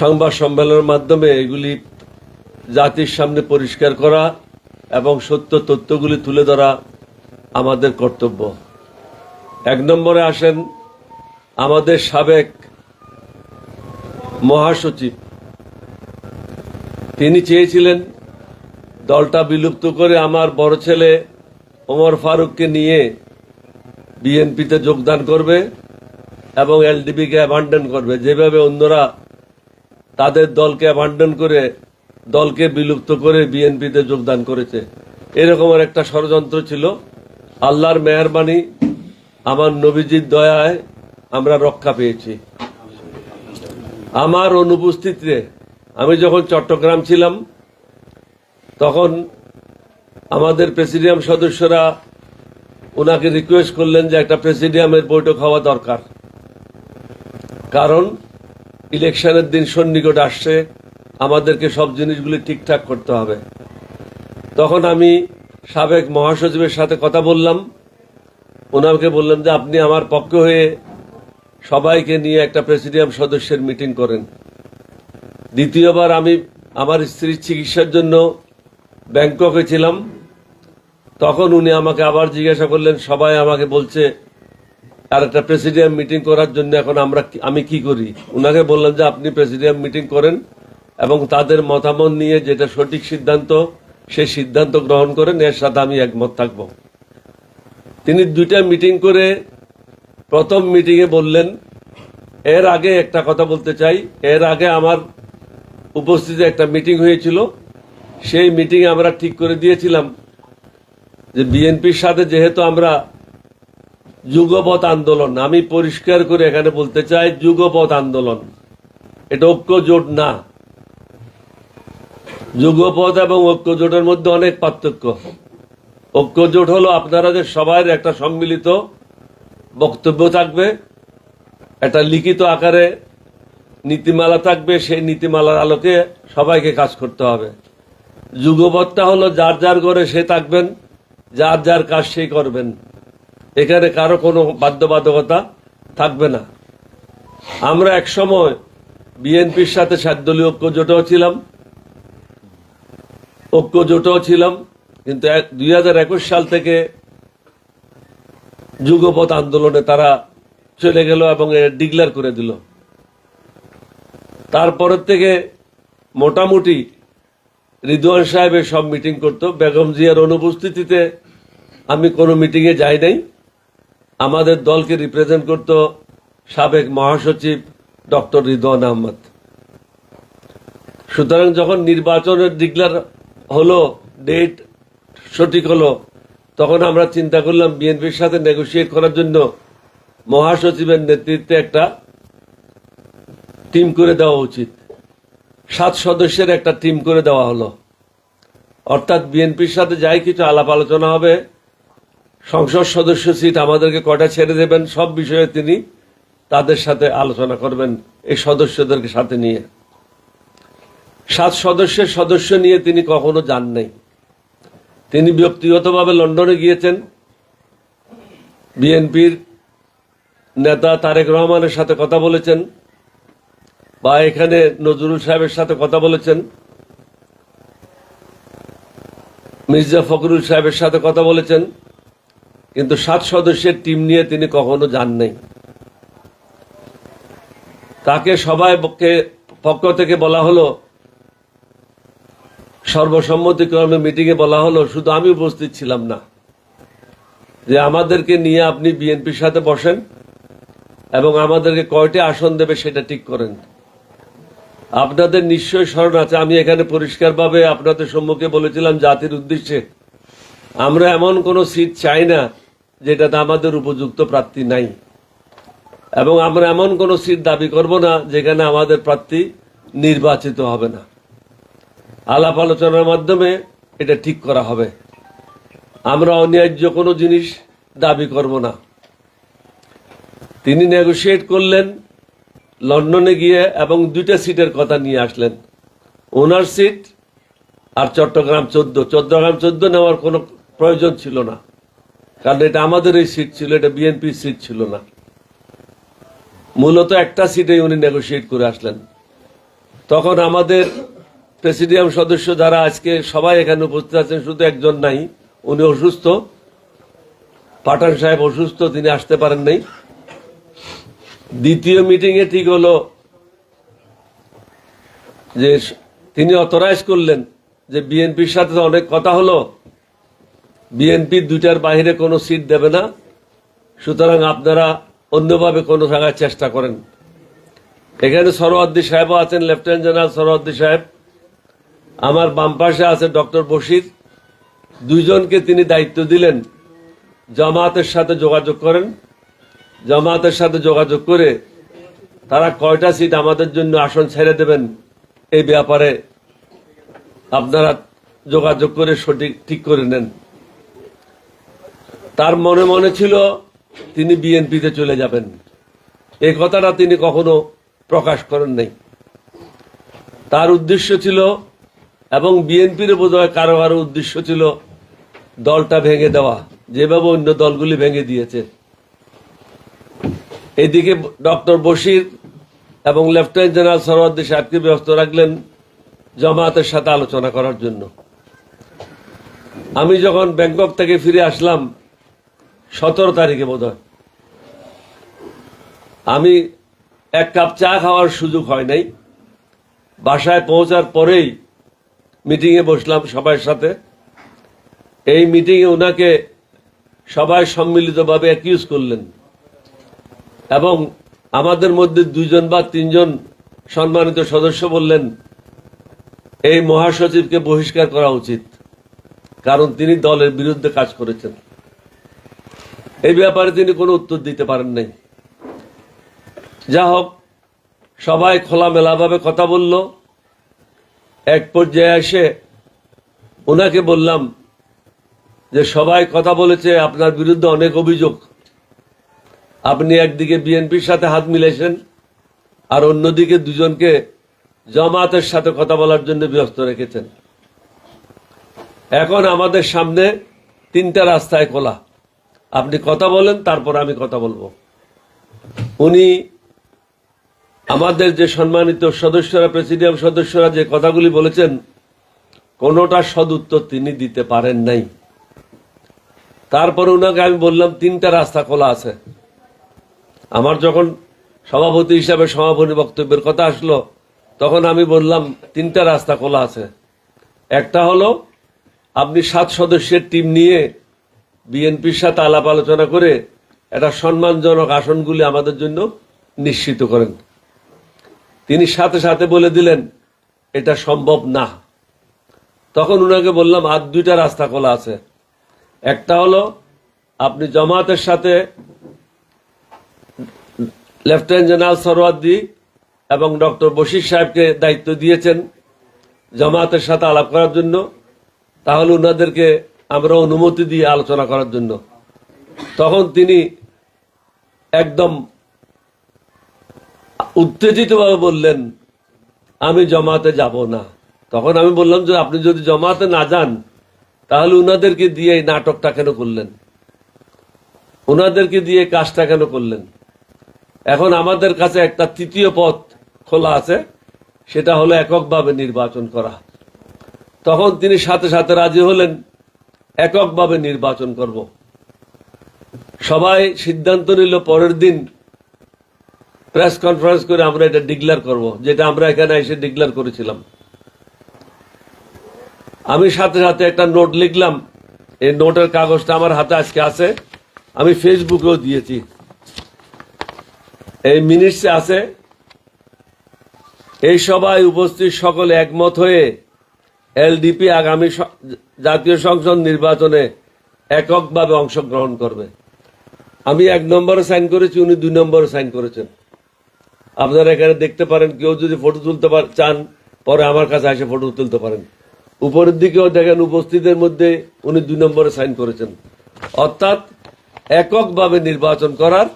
সংবাদ সম্মেলনের মাধ্যমে এগুলি জাতির সামনে পরিষ্কার করা এবং সত্য তথ্যগুলি তুলে ধরা আমাদের কর্তব্য। এক নম্বরে আসেন আমাদের সাবেক মহাসচিব। তিনি চেয়েছিলেন দলটা বিলুপ্ত করে আমার বড় ছেলে ওমর ফারুককে নিয়ে বিএনপিতে যোগদান করবে এবং এলডিপিকে অ্যাবান্ডন করবে। যেভাবে অন্যরা তাদের দলকে অ্যাবান্ডন করে, দলকে বিলুপ্ত করে বিএনপিতে যোগদান করেছে। এরকমের একটা ষড়যন্ত্র ছিল। আল্লাহর মেহরবানি, আমার নবীজির দয়ায় আমরা রক্ষা পেয়েছি। আমার অনুপস্থিতিতে আমি যখন চট্টগ্রাম ছিলাম, তখন আমাদের প্রেসিডিয়াম সদস্যরা ওনাকে রিকোয়েস্ট করলেন যে একটা প্রেসিডিয়ামের বৈঠক হওয়া দরকার। কারণ ইলেকশনের দিন সন্নিকট আসছে, আমাদেরকে সব জিনিসগুলি ঠিকঠাক করতে হবে। তখন আমি সাবেক মহাসচিবের সাথে কথা বললাম। ওনাকে বললাম যে, আপনি আমার পক্ষে হয়ে সবাইকে নিয়ে একটা প্রেসিডিয়াম সদস্যের মিটিং করেন। দ্বিতীয়বার আমি আমার স্ত্রীর চিকিৎসার জন্য ব্যাংককে ছিলাম। তখন উনি আমাকে আবার জিজ্ঞাসা করলেন, সবাই আমাকে বলছে আর একটা প্রেসিডিয়াম মিটিং করার জন্য এখন আমরা আমি কি করি? উনাকে বললাম যে আপনি প্রেসিডিয়াম মিটিং করেন এবং তাদের মতামত নিয়ে যেটা সঠিক সিদ্ধান্ত, সেই সিদ্ধান্ত গ্রহণ করেন, এর সাথে আমি একমত থাকব। তিনি দুইটা মিটিং করে প্রথম মিটিংয়ে বললেন, এর আগে একটা কথা বলতে চাই। এর আগে আমার উপস্থিতি একটা মিটিং হয়েছিল। সেই মিটিংয়ে আমরা ঠিক করে দিয়েছিলাম যে বিএনপির সাথে যেহেতু আমরা যুগপথ আন্দোলন। আমি পরিষ্কার করে এখানে বলতে চাই যুগপথ আন্দোলন। এটা ঐক্য জোট না। যুগপথ এবং ঐক্য জোটের মধ্যে অনেক পার্থক্য। ঐক্য জোট হলো আপনারা যে সবাই একটা সম্মিলিত বক্তব্য থাকবে, একটা লিখিত আকারে নীতিমালা থাকবে, সেই নীতিমালার আলোকে সবাইকে কাজ করতে হবে। যুগপথটা হলো যার যার করে সে থাকবেন, যার যার কাজ সেই করবেন। এখানে কারও কোনো বাধ্যবাধকতা থাকবে না। আমরা এক সময় বিএনপির সাথে সাতদলীয় ঐক্য জোটেও ছিলাম ঐক্য জোটেও ছিলাম, কিন্তু দুই হাজার একুশ সাল থেকে যুগপথ আন্দোলনে তারা চলে গেল এবং ডিক্লেয়ার করে দিল। তারপরের থেকে মোটামুটি রিদওয়ান সাহেবের সব মিটিং করত। বেগম জিয়ার অনুপস্থিতিতে আমি কোনো মিটিংয়ে যাই নাই। আমাদের দলকে রিপ্রেজেন্ট করত সাবেক মহাসচিব ডক্টর রিদওয়ান আহমদ। সুতরাং যখন নির্বাচনের ডিক্লার হলো ডেট সঠিক হলো, তখন আমরা চিন্তা করলাম বিএনপির সাথে নেগোসিয়েট করার জন্য মহাসচিবের নেতৃত্বে একটা টিম করে দেওয়া উচিত। সাত সদস্যের একটা টিম করে দেওয়া হলো। অর্থাৎ বিএনপির সাথে যাই কিছু আলাপ আলোচনা হবে সংসদ সদস্য সিট আমাদেরকে কটা ছেড়ে দেবেন? সব বিষয়ে তিনি তাদের সাথে আলোচনা করবেন, এই সদস্যদেরকে সাথে নিয়ে। সাত সদস্যের সদস্য নিয়ে তিনি কখনো যান নাই। তিনি ব্যক্তিগতভাবে লন্ডনে গিয়েছেন। বিএনপির নেতা তারেক রহমানের সাথে কথা বলেছেন বা এখানে নজরুল সাহেবের সাথে কথা বলেছেন। মির্জা ফখরুল সাহেবের সাথে কথা বলেছেন। কিন্তু সাত সদস্যের টিম নিয়ে তিনি কখনো যান নাই। তাকে সবাই পক্ষ থেকে বলা হলো, সর্বসম্মতিক্রমে মিটিংয়ে বলা হলো, শুধু আমি উপস্থিত ছিলাম না, যে আমাদেরকে নিয়ে আপনি বিএনপির সাথে বসেন এবং আমাদেরকে কয়টি আসন দেবে সেটা ঠিক করেন। আপনাদের নিশ্চয় স্মরণ আছে, আমি এখানে পরিষ্কারভাবে আপনাদের সম্মুখে বলেছিলাম জাতির উদ্দেশ্যে, আমরা এমন কোন সিট চাই না যেটাতে আমাদের উপযুক্ত প্রার্থী নাই। এবং আমরা এমন কোন সিট দাবি করব না যেখানে আমাদের প্রার্থী নির্বাচিত হবে না। আলাপ আলোচনার মাধ্যমে এটা ঠিক করা হবে। আমরা অন্যায্য কোনো জিনিস দাবি করব না। তিনি নেগোসিয়েট করলেন, লন্ডনে গিয়ে এবং দুইটা সিটের কথা নিয়ে আসলেন। ওনার সিট আর চট্টগ্রাম চোদ্দ। চট্টগ্রাম চোদ্দ নেওয়ার কোনো প্রয়োজন ছিল না। কারণ এটা আমাদের এই সিট ছিল, এটা বিএনপির সিট ছিল না। মূলত একটা সিটে উনি নেগোসিয়েট করে আসলেন। তখন আমাদের প্রেসিডিয়াম সদস্য যারা আজকে সবাই এখানে উপস্থিত আছেন, শুধু একজন নাই, উনি অসুস্থ। পাঠান সাহেব অসুস্থ, তিনি আসতে পারেন নাই। দ্বিতীয় মিটিং এ ঠিক হলো যে তিনি অথরাইজ করলেন যে বিএনপির সাথে অনেক কথা হলো। বিএনপি দুইটার বাহিরে কোনো সিট দেবে না। সুতরাং আপনারা অন্যভাবে কোনো জায়গায় চেষ্টা করেন। এখানে সরোয়ার্দি সাহেবও আছেন, লেফটেন্যান্ট জেনারেল সরোয়ার্দি সাহেব। আমার বাম পাশে আছে ডক্টর বশির। দুইজনকে তিনি দায়িত্ব দিলেন, জামাতের সাথে যোগাযোগ করেন। জামাতের সাথে যোগাযোগ করে তারা কয়টা সিট আমাদের জন্য আসন ছেড়ে দেবেন এই ব্যাপারে আপনারা যোগাযোগ করে সঠিক ঠিক করে নেন। তার মনে মনে ছিল তিনি বিএনপিতে চলে যাবেন। এই কথাটা তিনি কখনো প্রকাশ করেন নাই। তার উদ্দেশ্য ছিল এবং বিএনপির বোধহয় কারও কারও উদ্দেশ্য ছিল দলটা ভেঙে দেওয়া। যেভাবে অন্য দলগুলি ভেঙে দিয়েছে। এদিকে ডক্টর বশির এবং লেফটেন্যান্ট জেনারেল সরওয়ার্দি সাহেবকে ব্যস্ত রাখলেন জামায়াতের সাথে আলোচনা করার জন্য। আমি যখন ব্যাংকক থেকে ফিরে আসলাম সতেরো তারিখে বোধ আমি এক কাপ চা খাওয়ার সুযোগ হয় নাই। বাসায় পৌঁছার পরেই মিটিংয়ে বসলাম সবার সাথে। এই মিটিংয়ে ওনাকে সবাই সম্মিলিতভাবে অ্যাকিউজ করলেন। এবং আমাদের মধ্যে দুজন বা তিনজন সম্মানিত সদস্য বললেন, এই মহাসচিবকে বহিষ্কার করা উচিত। কারণ তিনি দলের বিরুদ্ধে কাজ করেছেন। এই ব্যাপারে তিনি কোনো উত্তর দিতে পারেন নাই। যা হোক, সবাই খোলামেলাভাবে কথা বলল। এক পর্যায়ে এসে ওনাকে বললাম যে, সবাই কথা বলেছে, আপনার বিরুদ্ধে অনেক অভিযোগ। আপনি একদিকে বিএনপির সাথে হাত মিলেছেন আর অন্যদিকে দুজনকে জামাতের সাথে কথা বলার জন্য ব্যস্ত রেখেছেন। এখন আমাদের সামনে তিনটা রাস্তায় খোলা। আপনি কথা বলেন, তারপর আমি কথা বলব। উনি আমাদের যে সম্মানিত সদস্যরা, প্রেসিডিয়াম সদস্যরা যে কথাগুলি বলেছেন কোনোটা সদুত্তর তিনি দিতে পারেন নাই। তারপর ওনাকে আমি বললাম, তিনটা রাস্তা খোলা আছে। আমার যখন সভাপতি হিসাবে সমাপনী বক্তব্যের কথা আসলো, তখন আমি বললাম, তিনটা রাস্তা খোলা আছে। একটা হলো, আপনি সাত সদস্যের টিম নিয়ে বিএনপির সাথে আলাপ আলোচনা করে একটা সম্মানজনক আসনগুলি আমাদের জন্য নিশ্চিত করেন। তিনি সাথে সাথে বলে দিলেন, এটা সম্ভব না। তখন উনাকে বললাম, আর দুইটা রাস্তা খোলা আছে। একটা হলো, আপনি জমাতের সাথে লেফটেন্যান্ট জেনারেল সরওয়ার্দি এবং ডক্টর বশির সাহেবকে দায়িত্ব দিয়েছেন জমাতের সাথে আলাপ করার জন্য। তাহলে ওনাদেরকে আমরা অনুমতি দিয়ে আলোচনা করার জন্য। তখন তিনি একদম উত্তেজিতভাবে বললেন, আমি জমাতে যাব না। তখন আমি বললাম যে, আপনি যদি জমাতে না যান, তাহলে উনাদেরকে দিয়ে এই নাটকটা কেন করলেন? ওনাদেরকে দিয়ে কাজটা কেন করলেন? এখন আমাদের কাছে একটা তৃতীয় পথ খোলা আছে, সেটা হলো এককভাবে নির্বাচন করা। তখন তিনি সাথে সাথে রাজি হলেন। এককভাবে নির্বাচন করব। সবাই সিদ্ধান্ত নিল পরের দিন প্রেস কনফারেন্স করে আমরা এটা ডিক্লেয়ার করব, যেটা আমরা এখানে এসে ডিক্লেয়ার করেছিলাম। আমি সাথে সাথে একটা নোট লিখলাম, এই নোটের কাগজটা আমার হাতে আজকে আছে, আমি ফেসবুকেও দিয়েছি। এই মিনিটসে আছে, এই সভায় উপস্থিত সকলে একমত হয়ে এলডিপি আগামী জাতীয় সংসদ নির্বাচনে এককভাবে অংশগ্রহণ করবে। আমি এক নম্বরে সাইন করেছি, উনি দুই নম্বরে সাইন করেছেন। আপনারা এখানে দেখতে পারেন, কেউ যদি ফটো তুলতে চান, পরে আমার কাছে এসে ফটো তুলতে পারেন। উপরের দিকেও দেখেন, উপস্থিতের মধ্যে উনি দুই নম্বরে সাইন করেছেন। অর্থাৎ এককভাবে নির্বাচন করার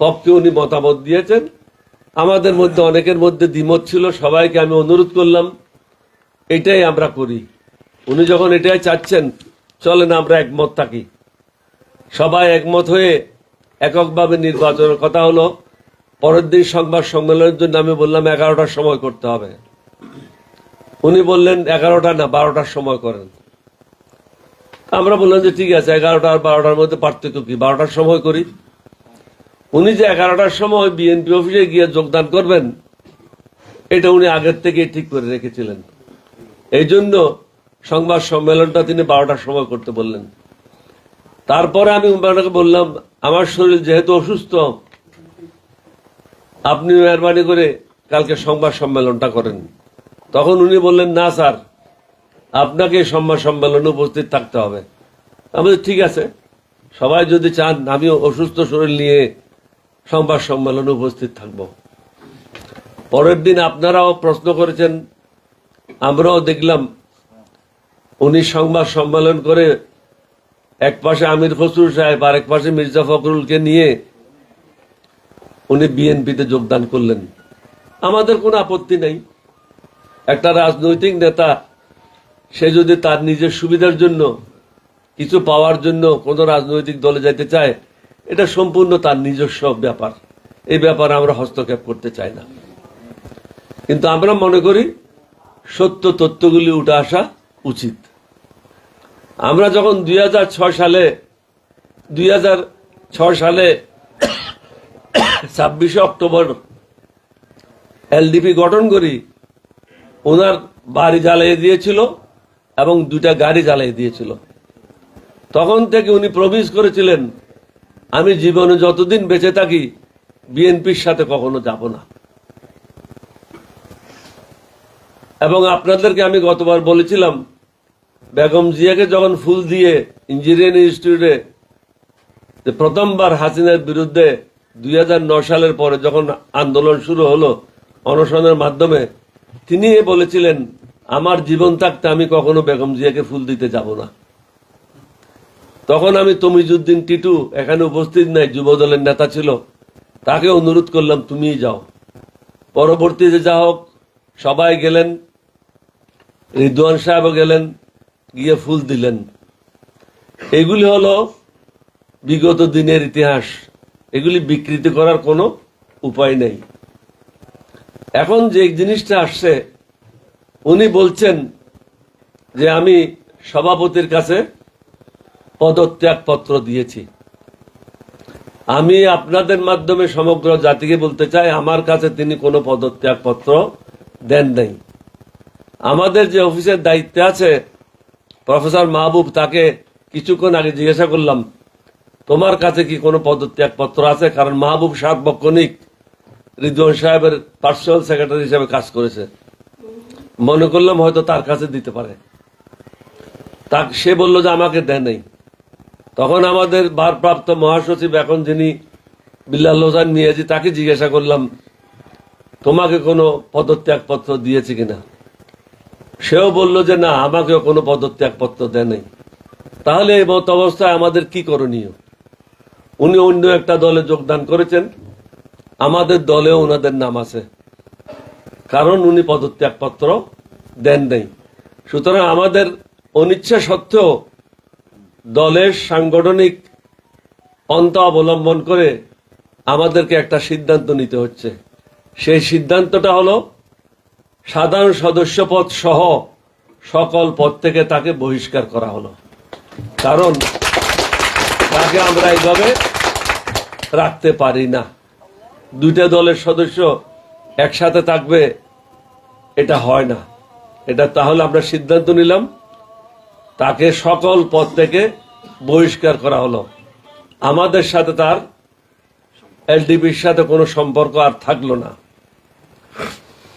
পক্ষে উনি মতামত দিয়েছেন। আমাদের মধ্যে, অনেকের মধ্যে দ্বিমত ছিল, সবাইকে আমি অনুরোধ করলাম, এটাই আমরা করি। উনি যখন এটাই চাচ্ছেন, চলেন আমরা একমত থাকি। সবাই একমত হয়ে এককভাবে নির্বাচনের কথা হলো, পরের দিন সংবাদ সম্মেলনের জন্য আমি বললাম এগারোটার সময় করতে হবে। উনি বললেন এগারোটা না, বারোটার সময় করেন। আমরা বললাম যে ঠিক আছে, এগারোটা আর বারোটার মধ্যে পার্থক্য কি? বারোটার সময় করি। উনি যে এগারোটার সময় বিএনপি অফিসে গিয়ে যোগদান করবেন, এটা উনি আগের থেকে ঠিক করে রেখেছিলেন। এই জন্য সংবাদ সম্মেলনটা তিনি বারোটার সময় করতে বললেন। তারপরে আমি ওনাকে বললাম, আমার শরীর যেহেতু অসুস্থ, আপনি মেহরবানি করে কালকে সংবাদ সম্মেলনটা করেন। তখন উনি বললেন, না স্যার, আপনাকে সংবাদ সম্মেলনে উপস্থিত থাকতে হবে। আমি ঠিক আছে, সবাই যদি চান আমি অসুস্থ শরীর নিয়ে সংবাদ সম্মেলনে উপস্থিত থাকব। পরের দিন আপনারাও প্রশ্ন করেছেন, আমরাও দেখলাম উনি সংবাদ সম্মেলন করে এক পাশে আমির খসরু সাহেব আর এক পাশে মির্জা ফখরুলকে নিয়ে উনি বিএনপিতে যোগদান করলেন। আমাদের কোনো আপত্তি নেই। একটা রাজনৈতিক নেতা, সে যদি তার নিজের সুবিধার জন্য, কিছু পাওয়ার জন্য কোনো রাজনৈতিক দলে যেতে চায়, এটা সম্পূর্ণ তার নিজস্ব ব্যাপার। এই ব্যাপারে আমরা হস্তক্ষেপ করতে চাই না। কিন্তু আমরা মনে করি সত্য তথ্যগুলি উঠে আসা উচিত। আমরা যখন দুই হাজার ছয় সালে, দুই হাজার ছয় সালে ছাব্বিশে অক্টোবর এলডিপি গঠন করি, ওনার বাড়ি জ্বালিয়ে দিয়েছিল এবং দুটা গাড়ি জ্বালিয়ে দিয়েছিল। তখন থেকে উনি প্রমিস করেছিলেন, আমি জীবনে যতদিন বেঁচে থাকি, বিএনপির সাথে কখনো যাব না। এবং আপনাদেরকে আমি গতবার বলেছিলাম বেগম জিয়াকে যখন ফুল দিয়ে ইঞ্জিনিয়ারিং ইনস্টিটিউটে প্রথমবার হাসিনার বিরুদ্ধে দুই সালের পরে যখন আন্দোলন শুরু হলো অনশনের মাধ্যমে, তিনি বলেছিলেন, আমার জীবন থাকতে আমি কখনো বেগম জিয়াকে ফুল দিতে যাব না। তখন আমি তমিজুদ্দিন টিটু এখানে উপস্থিত নাই যুব দলের নেতা ছিল, তাকে অনুরোধ করলাম, তুমিই যাও। পরবর্তীতে যা হোক, সবাই গেলেন, রিদওয়ান সাহেবও গেলেন গিয়ে ফুল দিলেন। এগুলি হলো বিগত দিনের ইতিহাস। এগুলি বিকৃতি করার কোনো উপায় নেই। এখন যে জিনিসটা আসছে, উনি বলছেন যে আমি সভাপতির কাছে পদত্যাগ পত্র দিয়েছি। আমি আপনাদের মাধ্যমে সমগ্র জাতিকে বলতে চাই, আমার কাছে তিনি কোনো পদত্যাগ পত্র দেন নাই। আমাদের যে অফিসের দায়িত্বে আছে প্রফেসর মাহবুব, তাকে কিছুক্ষণ আগে জিজ্ঞাসা করলাম, তোমার কাছে কি কোনো পদত্যাগ পত্র আছে? কারণ মাহবুব সার্বক্ষণিক রিদওয়ান সাহেবের পার্সোনাল সেক্রেটারি হিসেবে কাজ করেছে। মনে করলাম হয়তো তার কাছে দিতে পারে। তা সে বলল যে আমাকে দেয় নাই। তখন আমাদের ভারপ্রাপ্ত মহাসচিব এখন যিনি বিল্লাল হোসেন মিয়াজি, তাকে জিজ্ঞাসা করলাম, তোমাকে কোনো পদত্যাগ পত্র দিয়েছে কিনা? সেও বলল যে না, আমাকেও কোনো পদত্যাগ পত্র দেয় নাই। তাহলে এই মত অবস্থায় আমাদের কি করণীয়? উনি অন্য একটা দলে যোগদান করেছেন। আমাদের দলেও ওনাদের নাম আছে। কারণ উনি পদত্যাগপত্র দেন নাই। সুতরাং আমাদের অনিচ্ছা সত্ত্বেও দলের সাংগঠনিক পন্থা অবলম্বন করে আমাদেরকে একটা সিদ্ধান্ত নিতে হচ্ছে। সেই সিদ্ধান্তটা হলো সাধারণ সদস্য পদ সহ সকল পদ থেকে তাকে বহিষ্কার করা হলো। কারণ তাকে আমরা এইভাবে রাখতে পারি না। দুইটা দলের সদস্য একসাথে থাকবে, এটা হয় না। এটা তাহলে আমরা সিদ্ধান্ত নিলাম, তাকে সকল পদ থেকে বহিষ্কার করা হলো। আমাদের সাথে তার এলডিপির সাথে কোনো সম্পর্ক আর থাকল না।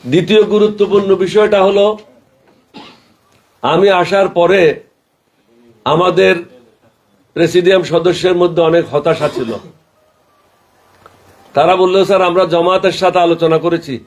দ্বিতীয় গুরুত্বপূর্ণ বিষয়টা হলো, আমি আসার পরে আমাদের প্রেসিডিয়াম সদস্যের মধ্যে অনেক হতাশা ছিল। তারা বলল, স্যার, আমরা জমাতের সাথে আলোচনা করেছি।